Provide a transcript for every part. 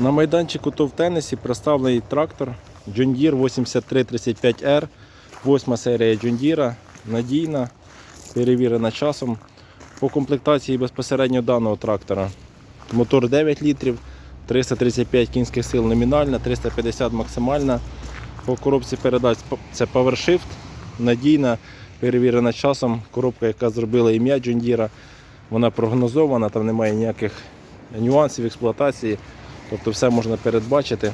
На майданчику ТОВ Теннесі представлений трактор John Deere 8335R, восьма серія John Deere, надійна, перевірена часом. По комплектації безпосередньо даного трактора мотор 9 літрів, 335 кінських сил номінальна, 350 максимальна. По коробці передач це PowerShift, надійна, перевірена часом. Коробка, яка зробила ім'я John Deere, вона прогнозована, там немає ніяких нюансів експлуатації. Тобто все можна передбачити.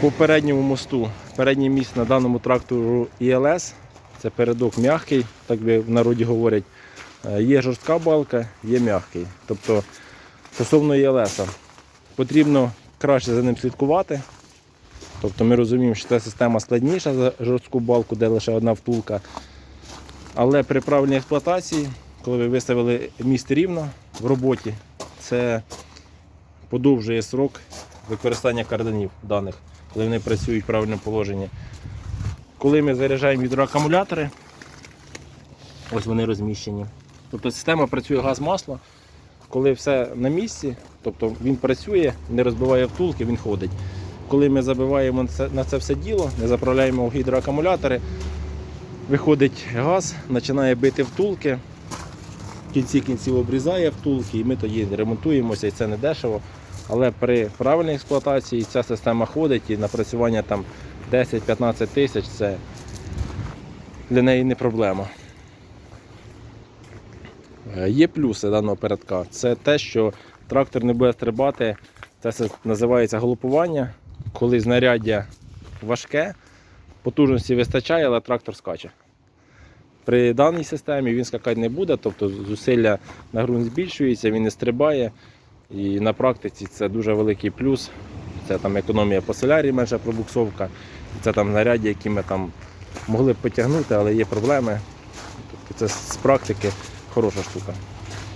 По передньому мосту, передній міст на даному трактору ІЛС, це передок м'який, так би в народі говорять. Е, Є жорстка балка, є м'який. Тобто стосовно ІЛС, потрібно краще за ним слідкувати. Тобто ми розуміємо, що ця система складніша за жорстку балку, де лише одна втулка. Але при правильній експлуатації, коли ви виставили міст рівно в роботі, це подовжує срок використання карданів даних, коли вони працюють в правильному положенні. Коли ми заряджаємо гідроакумулятори, ось вони розміщені. Тобто система працює газ-масло, коли все на місці, тобто він працює, не розбиває втулки, він ходить. Коли ми забиваємо на це- все діло, не заправляємо в гідроакумулятори, виходить газ, починає бити втулки, в кінці кінців обрізає втулки, і ми тоді ремонтуємося, і це не дешево. Але при правильній експлуатації ця система ходить і напрацювання там 10-15 тисяч це для неї не проблема. Е, Є плюси даного передка. Це те, що трактор не буде стрибати. Це називається галопування, коли знаряддя важке, потужності вистачає, але трактор скаче. При даній системі він скакати не буде, тобто зусилля на ґрунт збільшується, він не стрибає. І на практиці це дуже великий плюс. Це там економія по солярі, менша пробуксовка. Це там знаряддя, які ми там могли б потягнути, але є проблеми. Тобто це з практики хороша штука.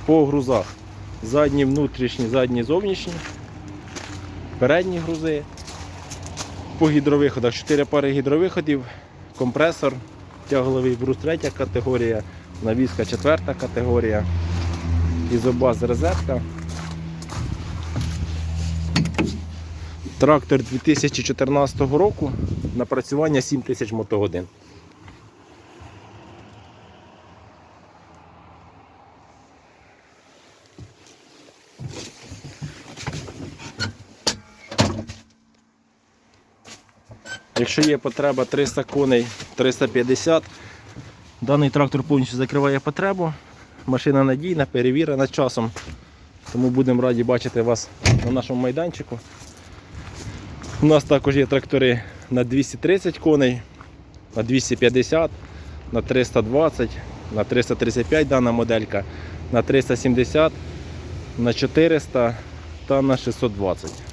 По грузах. Задні внутрішні, задні зовнішні, передні грузи. По гідровиходах 4 пари гідровиходів, компресор, тягловий брус 3 категорія, навіска 4 категорія, ізобаз розетка. Трактор 2014 року, напрацювання 7000 мотогодин. Якщо є потреба 300 коней, 350, даний трактор повністю закриває потребу. Машина надійна, перевірена часом. Тому будемо раді бачити вас на нашому майданчику. У нас також є трактори на 230 коней, на 250, на 320, на 335 дана моделька, на 370, на 400 та на 620.